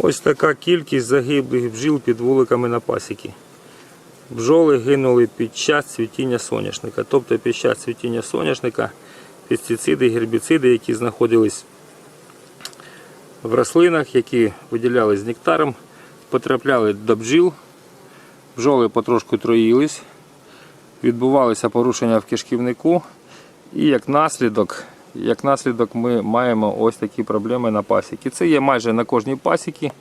Ось така кількість загиблих бджіл під вуликами на пасіки. Бджоли гинули під час цвітіння соняшника. Тобто під час цвітіння соняшника пестициди, гербіциди, які знаходились в рослинах, які виділялись з нектаром, потрапляли до бджіл. Бджоли потрошку троїлись, відбувалися порушення в кишківнику, і як наслідок, як наслідок ми маємо ось такі проблеми на пасіки. Це є майже на кожній пасіки,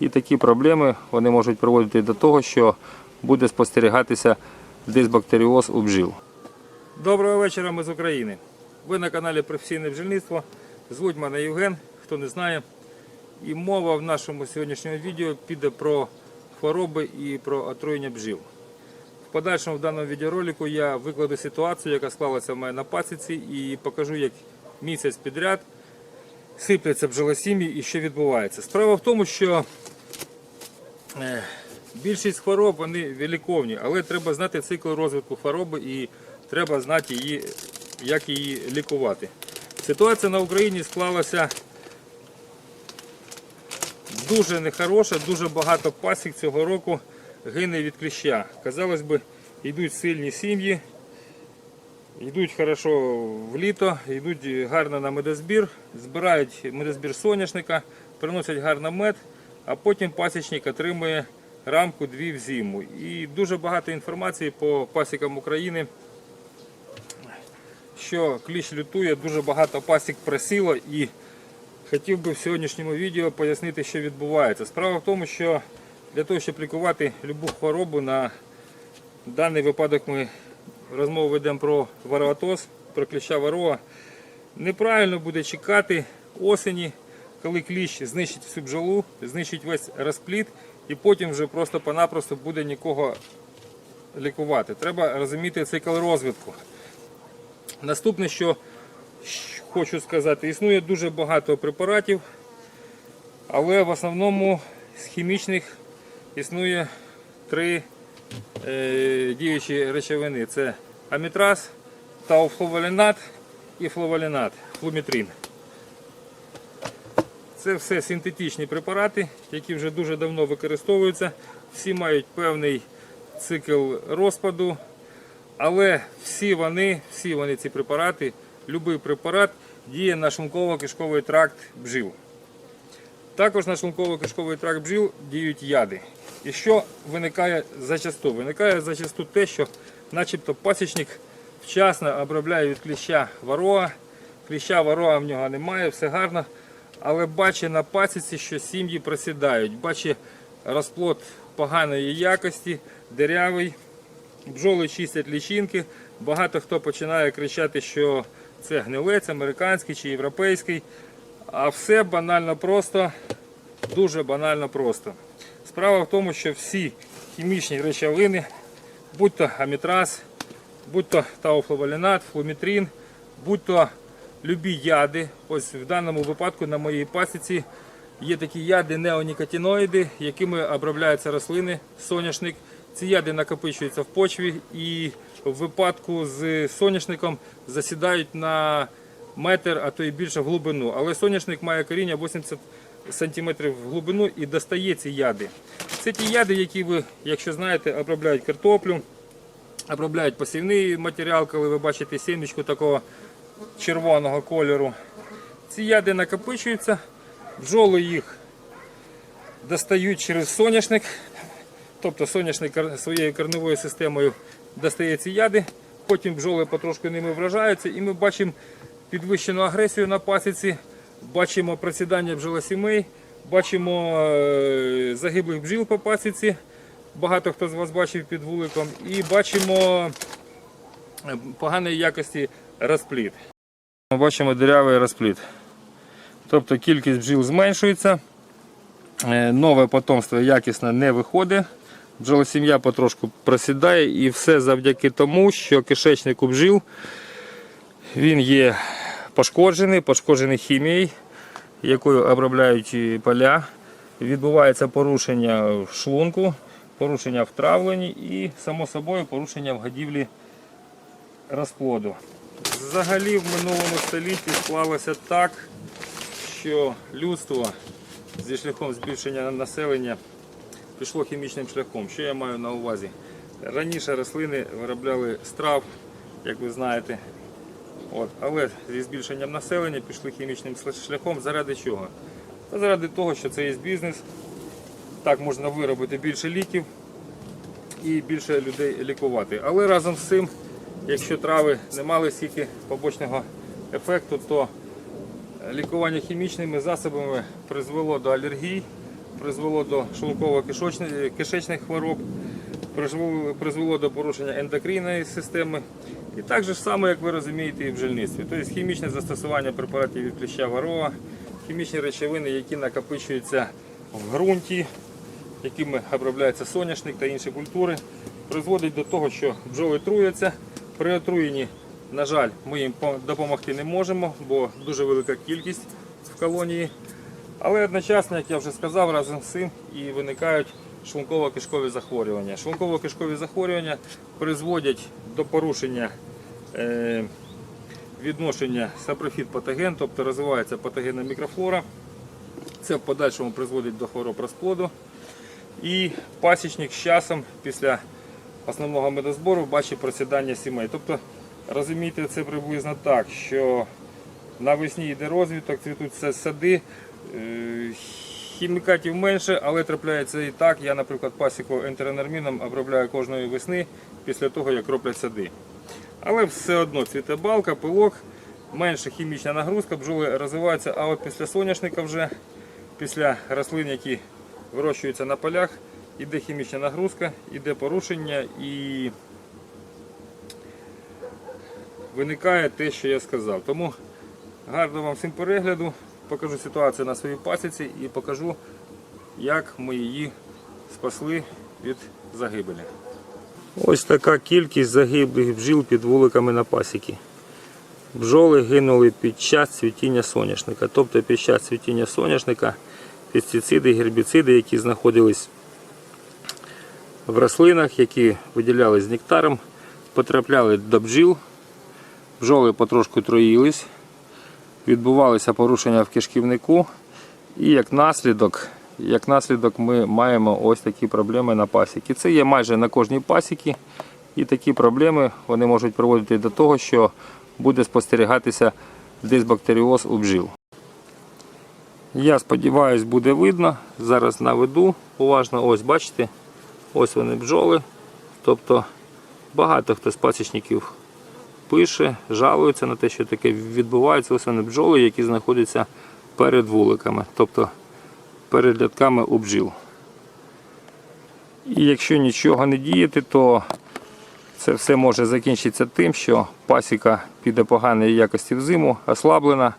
і такі проблеми вони можуть приводити до того, що буде спостерігатися дисбактеріоз у бджіл. Доброго вечора, ми з України. Ви на каналі Професійне бджільництво. Звуть мене Євген, хто не знає. І мова в нашому сьогоднішньому відео піде про хвороби і про отруєння бджіл. В подальшому в даному відеоролику я викладу ситуацію, яка склалася в мене на пасіці, і покажу, як місяць підряд сипляться бджолосім'ї і що відбувається. Справа в тому, що е, більшість хвороб вони виліковні, але треба знати цикл розвитку хвороби і треба знати її, як її лікувати. Ситуація на Україні склалася дуже нехороша, дуже багато пасік цього року гине від кліща. Казалось би, йдуть сильні сім'ї, йдуть хорошо в літо, йдуть гарно на медозбір, збирають медозбір соняшника, приносять гарно мед, а потім пасічник отримує рамку дві в зиму. І дуже багато інформації по пасікам України, що кліщ лютує, дуже багато пасік просіло і хотів би в сьогоднішньому відео пояснити, що відбувається. Справа в тому, що для того, щоб лікувати любу хворобу, на даний випадок ми розмову ведемо про вароатоз, про кліща варова. Неправильно буде чекати осені, коли кліщ знищить всю бджолу, знищить весь розплід і потім вже просто-понапросто буде нікого лікувати. Треба розуміти цикл розвитку. Наступне, що хочу сказати, існує дуже багато препаратів, але в основному з хімічних існує три діючі речовини: це амітраз, тауфловалінат і фловалінат, флумітрин. Це все синтетичні препарати, які вже дуже давно використовуються. Всі мають певний цикл розпаду, але всі вони, всі вони ці препарати, будь-який препарат діє на шлунково-кишковий тракт бджіл. Також на шлунково-кишковий тракт бджіл діють яди. І що виникає зачасту? Виникає зачасту те, що начебто пасічник вчасно обробляє від кліща вароа, кліща вароа в нього немає, все гарно, але бачить на пасіці, що сім'ї просідають, бачить розплод поганої якості, дерявий, бджоли чистять лічинки. Багато хто починає кричати, що це гнилець американський чи європейський. А все банально просто, дуже банально просто. Справа в тому, що всі хімічні речовини, будь то амітраз, будь то тауфловалінат, флумітрин, будь то любі яди. Ось в даному випадку на моїй пасіці є такі яди неонікотиноїди, якими обробляються рослини, соняшник. Ці яди накопичуються в почві і в випадку з соняшником засідають на метр, а то і більше глибину. Але соняшник має коріння 80 см в глибину і достає ці яди. Це ті яди, які ви, якщо знаєте, обробляють картоплю, обробляють посівний матеріал, коли ви бачите сімечку такого червоного кольору. Ці яди накопичуються, бджоли їх достають через соняшник. Тобто соняшник своєю корневою системою достає ці яди, потім бджоли потрошку ними вражаються, і ми бачимо підвищену агресію на пасіці, бачимо просідання бджолосімей, бачимо е, загиблих бджіл по пасіці. Багато хто з вас бачив під вуликом, і бачимо е, поганої якості розплід. Ми бачимо дирявий розплід. Тобто кількість бджіл зменшується, е, нове потомство якісно не виходить. Бджолосім'я потрошку просідає і все завдяки тому, що кишечник у бджіл він є пошкоджений, пошкоджений хімією, якою обробляють поля. Відбувається порушення в шлунку, порушення в травленні і, само собою, порушення в годівлі розплоду. Взагалі в минулому столітті склалося так, що людство зі шляхом збільшення населення пішло хімічним шляхом. Що я маю на увазі? Раніше рослини виробляли страв, як ви знаєте. От, але зі збільшенням населення пішли хімічним шляхом. Заради чого? Та заради того, що це є бізнес. Так можна виробити більше ліків і більше людей лікувати. Але разом з цим, якщо трави не мали стільки побочного ефекту, то лікування хімічними засобами призвело до алергій, призвело до шлунково-кишечних хвороб, призвело, призвело до порушення ендокринної системи. І так же ж саме, як ви розумієте, і в бджільництві. Тобто хімічне застосування препаратів від кліща варова, хімічні речовини, які накопичуються в ґрунті, якими обробляється соняшник та інші культури, призводить до того, що бджоли труяться. При отруєнні, на жаль, ми їм допомогти не можемо, бо дуже велика кількість в колонії. Але одночасно, як я вже сказав, разом з цим і виникають шлунково-кишкові захворювання. Шлунково-кишкові захворювання призводять до порушення е, відношення сапрофіт-патоген, тобто розвивається патогенна мікрофлора. Це в подальшому призводить до хвороб розплоду. І пасічник з часом після основного медозбору бачить просідання сімей. Тобто, розумієте, це приблизно так, що навесні йде розвиток, цвітуть сади, е, хімікатів менше, але трапляється і так. Я, наприклад, пасіку ентеронорміном обробляю кожної весни після того, як роблять сади. Але все одно цвіте балка, пилок, менша хімічна нагрузка, бджоли розвиваються, а от після соняшника вже, після рослин, які вирощуються на полях, іде хімічна нагрузка, іде порушення і виникає те, що я сказав. Тому гарно вам всім перегляду, покажу ситуацію на своїй пасіці і покажу, як ми її спасли від загибелі. Ось така кількість загиблих бджіл під вуликами на пасіки. Бджоли гинули під час цвітіння соняшника. Тобто під час цвітіння соняшника пестициди, гербіциди, які знаходились в рослинах, які виділялись нектаром, потрапляли до бджіл. Бджоли потрошку троїлись, відбувалися порушення в кишківнику, і як наслідок, як наслідок ми маємо ось такі проблеми на пасіки. Це є майже на кожній пасіці, і такі проблеми вони можуть приводити до того, що буде спостерігатися дисбактеріоз у бджіл. Я сподіваюся, буде видно. Зараз наведу уважно. Ось бачите, ось вони бджоли. Тобто багато хто з пасічників пише, жалується на те, що таке відбувається. Ось вони бджоли, які знаходяться перед вуликами, тобто перед рядками у бджіл. І якщо нічого не діяти, то це все може закінчитися тим, що пасіка піде поганої якості в зиму, ослаблена,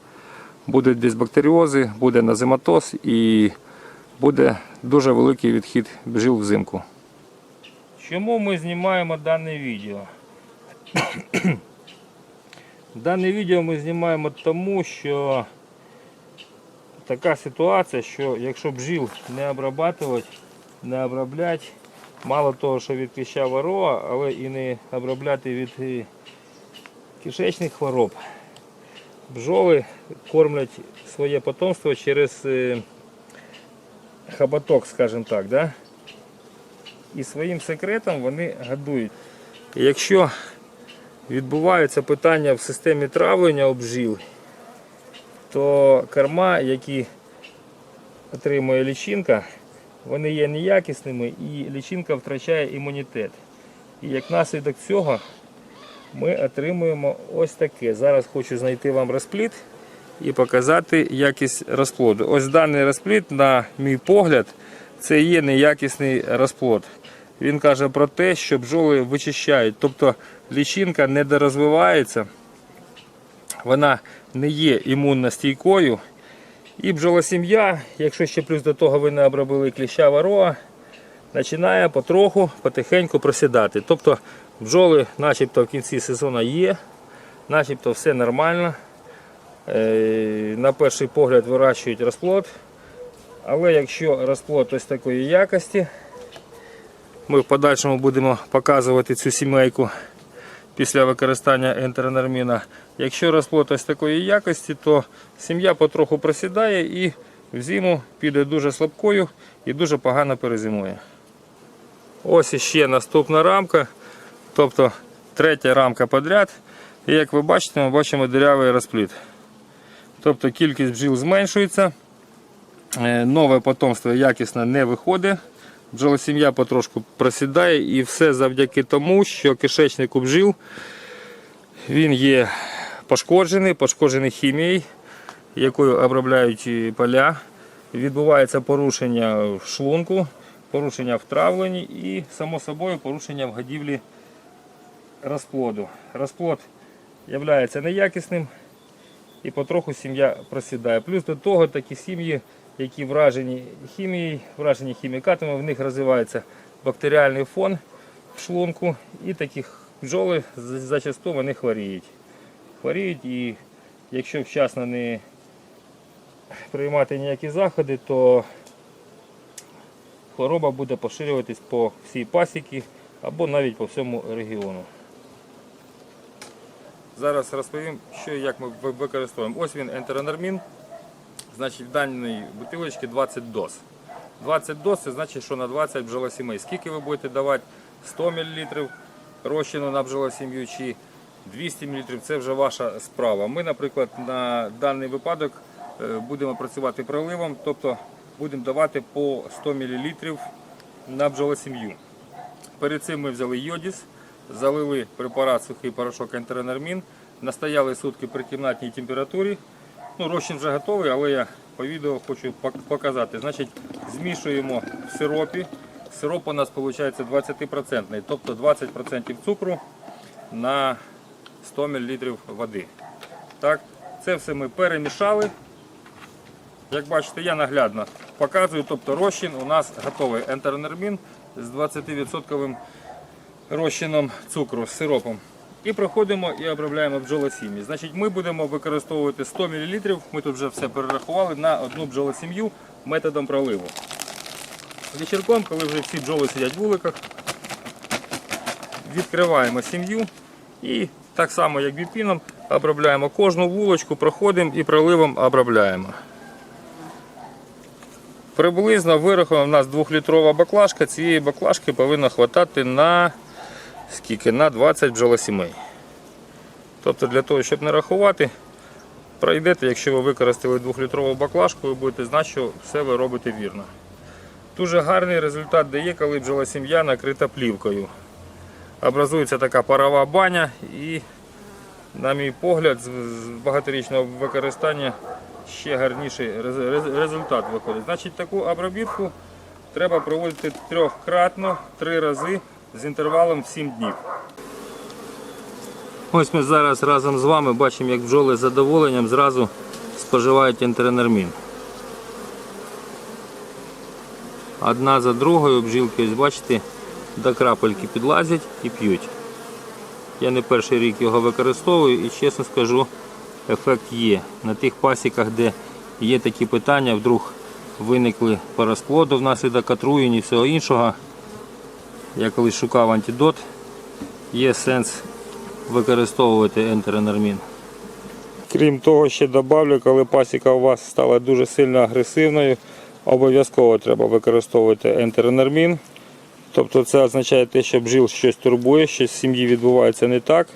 будуть дисбактеріози, буде назематоз і буде дуже великий відхід бджіл взимку. Чому ми знімаємо дане відео? Дане відео ми знімаємо тому, що така ситуація, що якщо бджіл не обрабатувати, не обробляти, мало того, що від кліща ворога, але і не обробляти від е, кишечних хвороб, бджоли кормлять своє потомство через е, хоботок, скажімо так. Да? І своїм секретом вони годують. Якщо відбуваються питання в системі травлення у бджіл, то корма, які отримує лічинка, вони є неякісними і лічинка втрачає імунітет. І як наслідок цього ми отримуємо ось таке. Зараз хочу знайти вам розплід і показати якість розплоду. Ось даний розплід, на мій погляд, це є неякісний розплод. Він каже про те, що бджоли вичищають, тобто лічинка не дорозвивається, вона не є імунно стійкою. І бджолосім'я, якщо ще плюс до того ви не обробили кліща ворога, починає потроху, потихеньку просідати. Тобто бджоли начебто в кінці сезону є, начебто все нормально. Е, На перший погляд вирощують розплод. Але якщо розплод ось такої якості, ми в подальшому будемо показувати цю сімейку після використання ентеронорміна. Якщо розплод ось такої якості, то сім'я потроху просідає і в зиму піде дуже слабкою і дуже погано перезимує. Ось іще наступна рамка, тобто третя рамка подряд. І як ви бачите, ми бачимо дирявий розпліт. Тобто кількість бджіл зменшується, е, нове потомство якісно не виходить. Бджолосім'я потрошку просідає і все завдяки тому, що кишечник у бджіл він є пошкоджений, пошкоджений хімією, якою обробляють поля. Відбувається порушення в шлунку, порушення в травленні і, само собою, порушення в годівлі розплоду. Розплод є неякісним і потроху сім'я просідає. Плюс до того такі сім'ї, які вражені хімією, вражені хімікатами, в них розвивається бактеріальний фон в шлунку і таких бджоли за- зачасту вони хворіють. Хворіють і якщо вчасно не приймати ніякі заходи, то хвороба буде поширюватись по всій пасіці або навіть по всьому регіону. Зараз розповім, що і як ми використовуємо. Ось він ентеронормін. Значить, в даній бутилочці 20 доз. 20 доз це значить, що на 20 бджолосімей. Скільки ви будете давати 100 мл розчину на бджолосім'ю чи 200 мл, це вже ваша справа. Ми, наприклад, на даний випадок е, будемо працювати проливом, тобто будемо давати по 100 мл на бджолосім'ю. Перед цим ми взяли йодіс, залили препарат сухий порошок ентеронормін, настояли сутки при кімнатній температурі. Ну, розчин вже готовий, але я по відео хочу показати. Значить, змішуємо в сиропі. Сироп у нас виходить 20%, тобто 20% цукру на 100 мл води. Так, це все ми перемішали. Як бачите, я наглядно показую, тобто розчин у нас готовий ентеронормін з 20% розчином цукру з сиропом. І проходимо і обробляємо бджолосім'ї. Значить, ми будемо використовувати 100 мл, ми тут вже все перерахували на одну бджолосім'ю методом проливу. Вечірком, коли вже всі бджоли сидять в вуликах, відкриваємо сім'ю і так само, як біпіном, обробляємо кожну вулочку, проходимо і проливом обробляємо. Приблизно вирахуємо, у нас 2-літрова баклажка, цієї баклажки повинно хватати на скільки? На 20 бджолосімей. Тобто для того, щоб не рахувати, пройдете, якщо ви використали 2-літрову баклажку, ви будете знати, що все ви робите вірно. Дуже гарний результат дає, коли бджолосім'я накрита плівкою. Образується така парова баня і, на мій погляд, з багаторічного використання ще гарніший рез- рез- результат виходить. Значить, таку обробітку треба проводити трьохкратно, три рази з інтервалом в 7 днів. Ось ми зараз разом з вами бачимо, як бджоли з задоволенням зразу споживають ентеренермін. Одна за другою бджілки, ось бачите, до крапельки підлазять і п'ють. Я не перший рік його використовую і чесно скажу, ефект є. На тих пасіках, де є такі питання, вдруг виникли по розплоду внаслідок отруєнь і всього іншого. Я колись шукав антидот, є сенс використовувати ентеренормін. Крім того, ще добавлю, коли пасіка у вас стала дуже сильно агресивною, обов'язково треба використовувати ентеренормін. Тобто це означає те, що бджіл щось турбує, щось в сім'ї відбувається не так.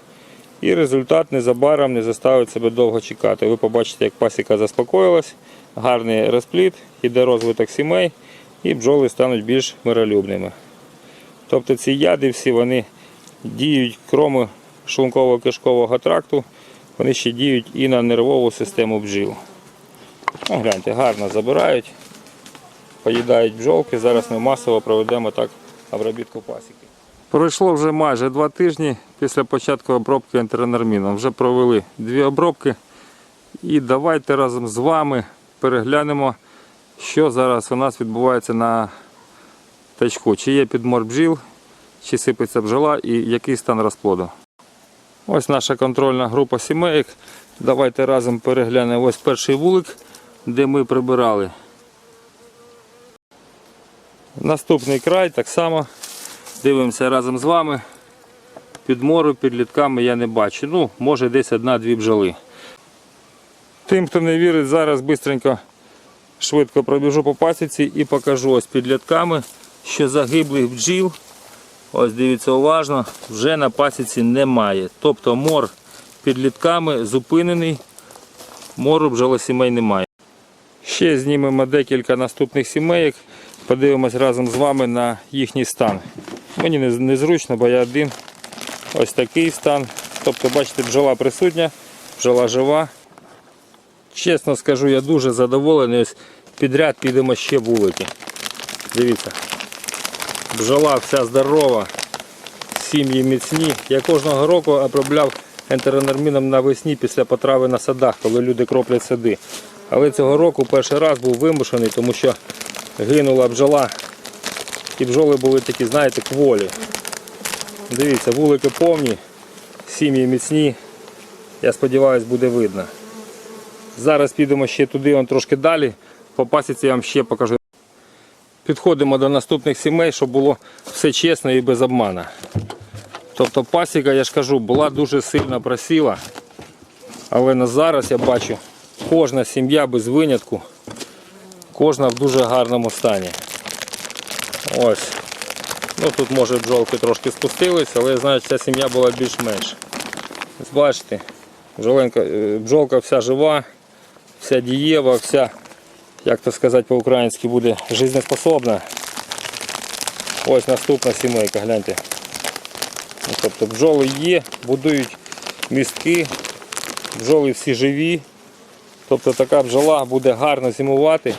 І результат незабаром не заставить себе довго чекати. Ви побачите, як пасіка заспокоїлась, гарний розпліт, іде розвиток сімей і бджоли стануть більш миролюбними. Тобто ці яди всі вони діють, крім шлунково-кишкового тракту, вони ще діють і на нервову систему бджіл. Ну, гляньте, гарно забирають, поїдають бджолки. Зараз ми масово проведемо так обробітку пасіки. Пройшло вже майже два тижні після початку обробки ентеренорміном. Вже провели дві обробки. І давайте разом з вами переглянемо, що зараз у нас відбувається на тачку. Чи є підмор бджіл, чи сипеться бджола і який стан розплоду. Ось наша контрольна група сімейок. Давайте разом переглянемо ось перший вулик, де ми прибирали. Наступний край так само. Дивимося разом з вами. Підмору під літками я не бачу. Ну, може десь одна-дві бджоли. Тим, хто не вірить, зараз швидко Швидко пробіжу по пасіці і покажу ось під літками, що загиблих бджіл, ось дивіться уважно, вже на пасіці немає. Тобто мор під літками зупинений, мору бджолосімей немає. Ще знімемо декілька наступних сімейок, подивимось разом з вами на їхній стан. Мені незручно, бо я один. Ось такий стан. Тобто, бачите, бджола присутня, бджола жива. Чесно скажу, я дуже задоволений. Ось підряд підемо ще вулики. Дивіться. Бджола вся здорова, сім'ї міцні. Я кожного року обробляв ентеронорміном навесні після потрави на садах, коли люди кроплять сади. Але цього року перший раз був вимушений, тому що гинула бджола. І бджоли були такі, знаєте, кволі. Дивіться, вулики повні, сім'ї міцні. Я сподіваюся, буде видно. Зараз підемо ще туди, он трошки далі. По пасіці я вам ще покажу. Підходимо до наступних сімей, щоб було все чесно і без обмана. Тобто пасіка, я ж кажу, була дуже сильно просіла. Але на зараз я бачу, кожна сім'я без винятку, кожна в дуже гарному стані. Ось. Ну тут може бджолки трошки спустились, але я знаю, ця сім'я була більш-менш. Бачите, е, бджолка вся жива, вся дієва, вся, як то сказати по-українськи, буде жизнеспособна. Ось наступна сімейка, гляньте. Ну, Тобто бджоли є, будують містки, бджоли всі живі. Тобто така бджола буде гарно зимувати,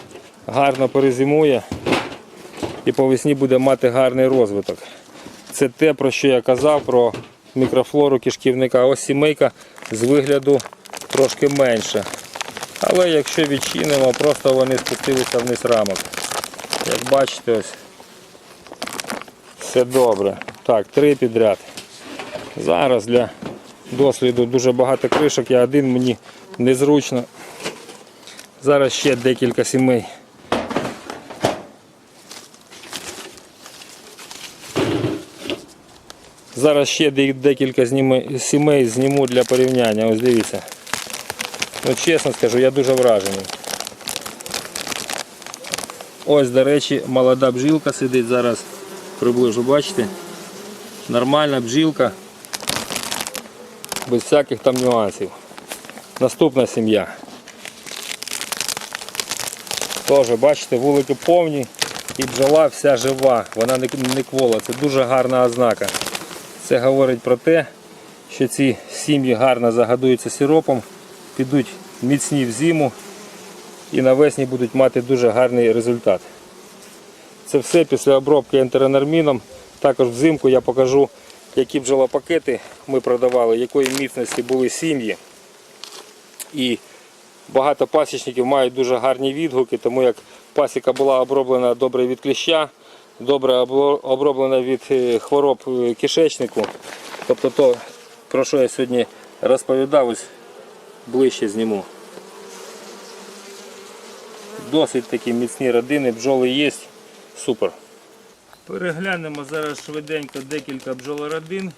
гарно перезимує і по весні буде мати гарний розвиток. Це те, про що я казав, про мікрофлору кишківника. Ось сімейка з вигляду трошки менша. Але якщо відчинимо, просто вони спустилися вниз рамок. Як бачите, ось все добре. Так, три підряд. Зараз для досліду дуже багато кришок, я один мені незручно. Зараз ще декілька сімей. Зараз ще декілька сімей зніму для порівняння. Ось дивіться. Ну, чесно скажу, я дуже вражений. Ось, до речі, молода бджілка сидить зараз приближу, бачите? Нормальна бджілка. Без всяких там нюансів. Наступна сім'я. Теж, бачите, вулики повні і бджола вся жива, вона не квола. Це дуже гарна ознака. Це говорить про те, що ці сім'ї гарно загадуються сиропом, підуть міцні в зиму і навесні будуть мати дуже гарний результат. Це все після обробки ентеронорміном. Також взимку я покажу, які бджолопакети ми продавали, якої міцності були сім'ї. І багато пасічників мають дуже гарні відгуки, тому як пасіка була оброблена добре від кліща, добре оброблена від е, хвороб е, кишечнику. Тобто то, про що я сьогодні розповідав, ось ближче зніму. Досить такі міцні родини, бджоли є, супер. Переглянемо зараз швиденько декілька бджолородин.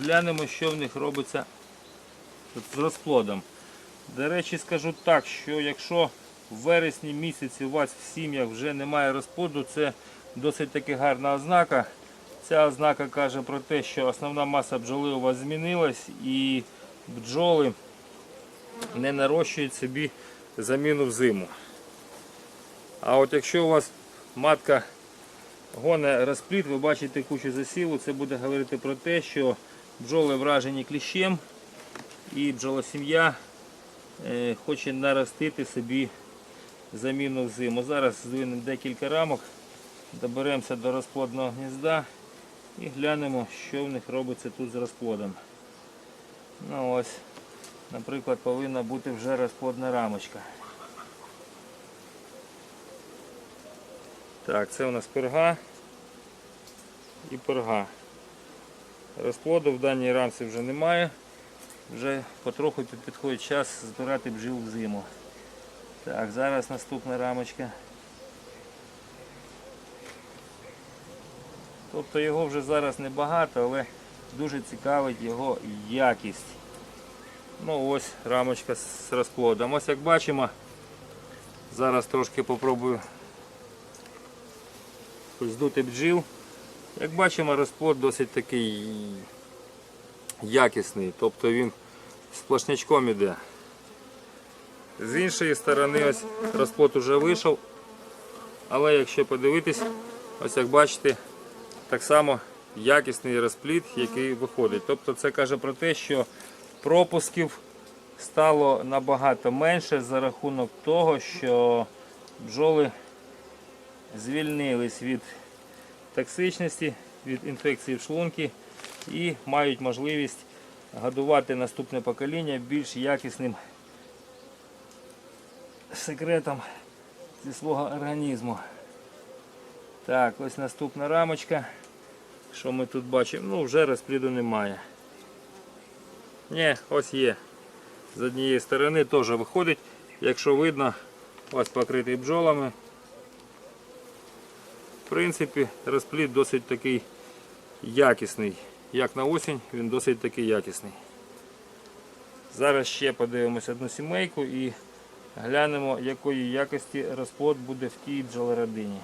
Глянемо, що в них робиться з розплодом. До речі, скажу так, що якщо в вересні місяці у вас в сім'ях вже немає розплоду, це досить таки гарна ознака. Ця ознака каже про те, що основна маса бджоли у вас змінилась і бджоли не нарощують собі заміну в зиму. А от якщо у вас матка гоне розплід, ви бачите кучу засілу, це буде говорити про те, що бджоли вражені кліщем і бджолосім'я е, хоче наростити собі заміну в зиму. Зараз здвинемо декілька рамок, доберемося до розплодного гнізда і глянемо, що в них робиться тут з розплодом. Ну ось, наприклад, повинна бути вже розплодна рамочка. Так, це у нас перга і перга. Розплоду в даній рамці вже немає. Вже потроху підходить час збирати бджіл в зиму. Так, зараз наступна рамочка. Тобто його вже зараз небагато, але дуже цікавить його якість. Ну ось рамочка з розплодом. Ось як бачимо, Зараз трошки попробую здути бджіл. Як бачимо, розплод досить такий якісний, тобто він сплошнячком іде. З іншої сторони ось розплод уже вийшов, але якщо подивитись, ось як бачите, так само якісний розплід, який виходить. Тобто це каже про те, що пропусків стало набагато менше за рахунок того, що бджоли звільнились від токсичності, від інфекції в шлунки і мають можливість годувати наступне покоління більш якісним секретом зі свого організму. Так, ось наступна рамочка. Що ми тут бачимо? Ну, вже розпліду немає. Ні, ось є. З однієї сторони теж виходить, якщо видно, ось покритий бджолами. В принципі, розплід досить такий якісний. Як на осінь, він досить такий якісний. Зараз ще подивимося одну сімейку і глянемо, якої якості розплод буде в тій бджолородині.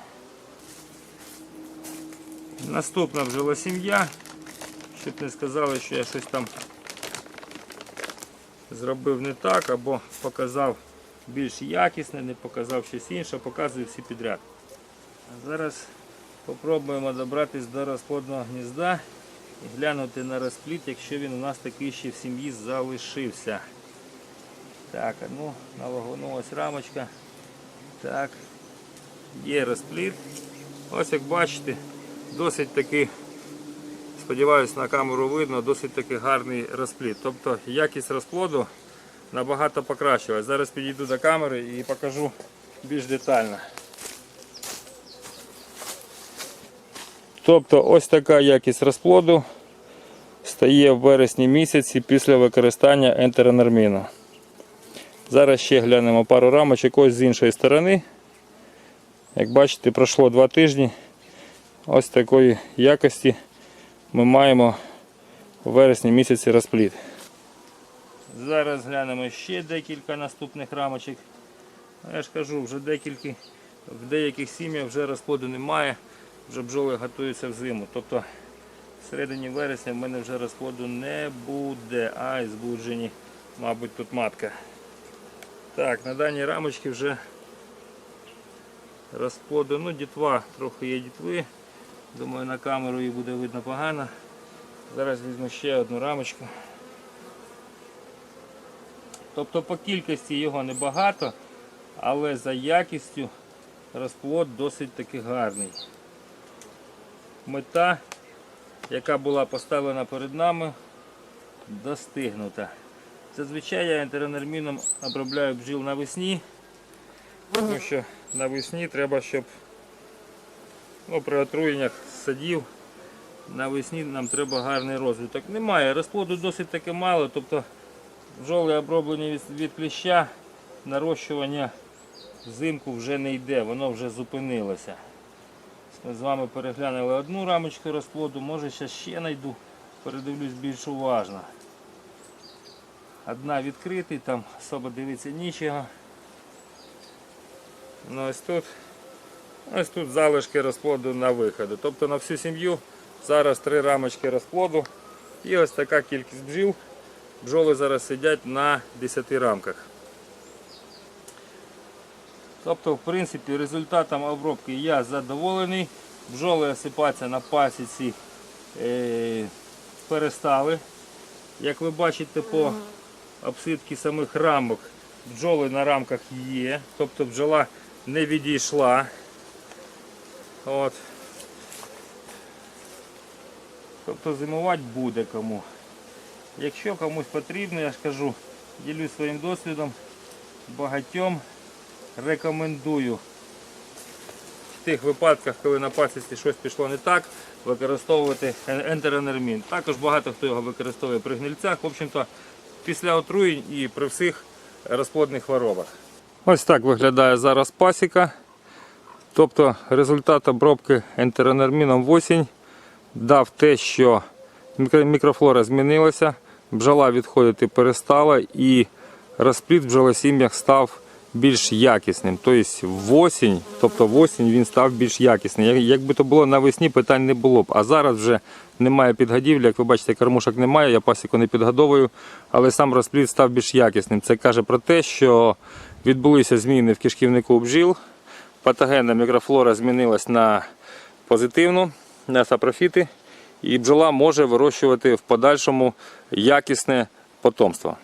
Наступна бджолосім'я, щоб не сказали, що я щось там зробив не так або показав більш якісне, не показав щось інше, показую всі підряд. А зараз спробуємо добратися до розплодного гнізда і глянути на розплід, якщо він у нас такий ще в сім'ї залишився. Так, ну, на вагону ось рамочка. Так, є розплід. Ось як бачите, досить таки, сподіваюсь, на камеру видно, досить таки гарний розплід. Тобто якість розплоду набагато покращилась. Зараз підійду до камери і покажу більш детально. Тобто ось така якість розплоду стає в вересні місяці після використання ентеронорміну. Зараз ще глянемо пару рамочок ось з іншої сторони. Як бачите, пройшло два тижні. Ось такої якості ми маємо у вересні місяці розплід. Зараз глянемо ще декілька наступних рамочок. Я ж кажу, вже декілька, в деяких сім'ях вже розплоду немає, вже бджоли готуються в зиму. Тобто в середині вересня в мене вже розплоду не буде, а й збуджені, мабуть, тут матка. Так, на даній рамочці вже розплоду, ну дітва, трохи є дітви. Думаю, на камеру її буде видно погано. Зараз візьму ще одну рамочку. Тобто по кількості його небагато, але за якістю розплод досить таки гарний. Мета, яка була поставлена перед нами, достигнута. Зазвичай я ентеронорміном обробляю бджіл навесні, тому що навесні треба, щоб ну, при отруєннях садів навесні нам треба гарний розвиток. Немає, розплоду досить таки мало, тобто бджоли оброблені від, від кліща, нарощування взимку вже не йде, воно вже зупинилося. Ми з вами переглянули одну рамочку розплоду, може зараз ще знайду, передивлюсь більш уважно. Одна відкритий, там особо дивитися нічого. Ну ось тут, ось тут залишки розплоду на виходу. Тобто на всю сім'ю зараз три рамочки розплоду і ось така кількість бджіл. Бджоли зараз сидять на 10 рамках. Тобто, в принципі, результатом обробки я задоволений. Бджоли осипатися на пасіці е, перестали. Як ви бачите по обсидки самих рамок, бджоли на рамках є, тобто бджола не відійшла. От. Тобто зимувати буде кому. Якщо комусь потрібно, я ж кажу, ділюсь своїм досвідом, багатьом рекомендую в тих випадках, коли на пасіці щось пішло не так, використовувати ентеронермін. Також багато хто його використовує при гнильцях, в общем-то, після отруєнь і при всіх розплодних хворобах. Ось так виглядає зараз пасіка. Тобто результат обробки ентеронерміном в осінь дав те, що мікрофлора змінилася, бджола відходити перестала і розплід в бджолосім'ях став більш якісним. Тобто в осінь, тобто в осінь він став більш якісним. Якби то було навесні, питань не було б. А зараз вже немає підгодівлі. Як ви бачите, кормушок немає, я пасіку не підгодовую, але сам розплід став більш якісним. Це каже про те, що відбулися зміни в кишківнику бджіл. Патогенна мікрофлора змінилась на позитивну, на сапрофіти, і бджола може вирощувати в подальшому якісне потомство.